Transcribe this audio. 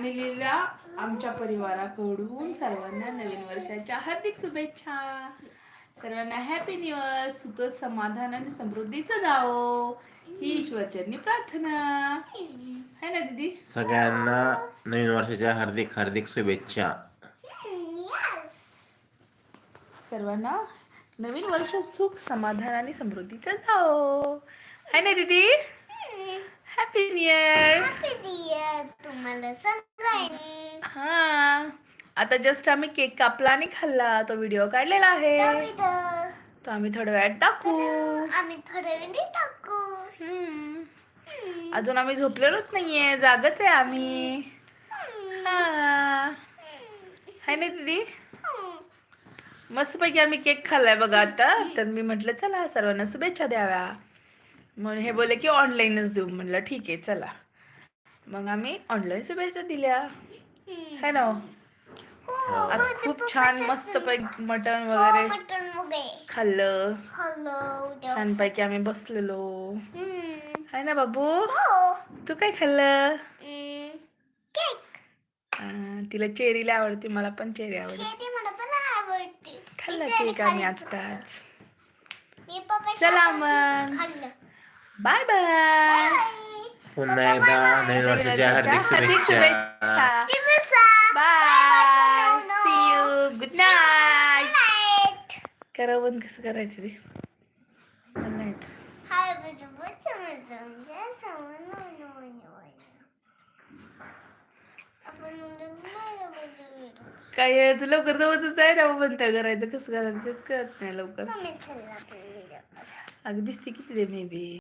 फॅमिलीला आमच्या परिवाराकडून सर्वांना नवीन वर्षाच्या हार्दिक शुभेच्छा. सर्वांना हॅपी न्यू इयर सुख समाधान आणि समृद्धीचं जावो. ही ईश्वरचरणी प्रार्थना. है ना दीदी? सगळ्यांना नवीन वर्षाच्या हार्दिक हार्दिक शुभेच्छा. सर्वांना नवीन वर्ष सुख समाधान आणि समृद्धीचं जावो. है ना दीदी? हॅपी न्यू इयर सगळ्यांनी. हा. आता जस्ट आम्ही केक कापला आणि खाल्ला. तो व्हिडिओ काढलेला आहे. तर तो आम्ही थोड्या वेळात टाकू. आम्ही थोडे वेळी टाकू. हम्म. अजून आम्ही झोपलेलोच नाहीये. जागच आहे आम्ही. हा. हाय ना दीदी? मस्तपैकी आम्ही केक खाल्लाय बघा आता. तर मी म्हटलं चला सर्वांना शुभेच्छा द्याव्या. मग हे बोले की ऑनलाईनच देऊ. म्हटलं ठीक आहे चला. मग आम्ही ऑनलाईन शुभेच्छा दिल्या. है ना? हो? आज खूप छान मस्त पैकी मटण वगैरे खाल्लं. उद्या. छानपैकी आम्ही बसलेलो. है ना बाबू? हो. तू काय खाल्लं? हा, तिला चेरीला आवडते मला पण चेरी आवडते. शेती मला पण आवडते. खाल्ला केक आम्ही. आत्ताच. चला मग. बाय. बाय. पुन्हा एकदा नवीन वर्षाच्या हार्दिक शुभेच्छा. Bye. See you good night Night. करा बंद कसं करायचं ते? काय तू लवकर जवळच आहे ना बंद करायचं कसं करायचं तेच कळत नाही लवकर. कमी चालला तो व्हिडिओ अगं दिसते किती दे मे बी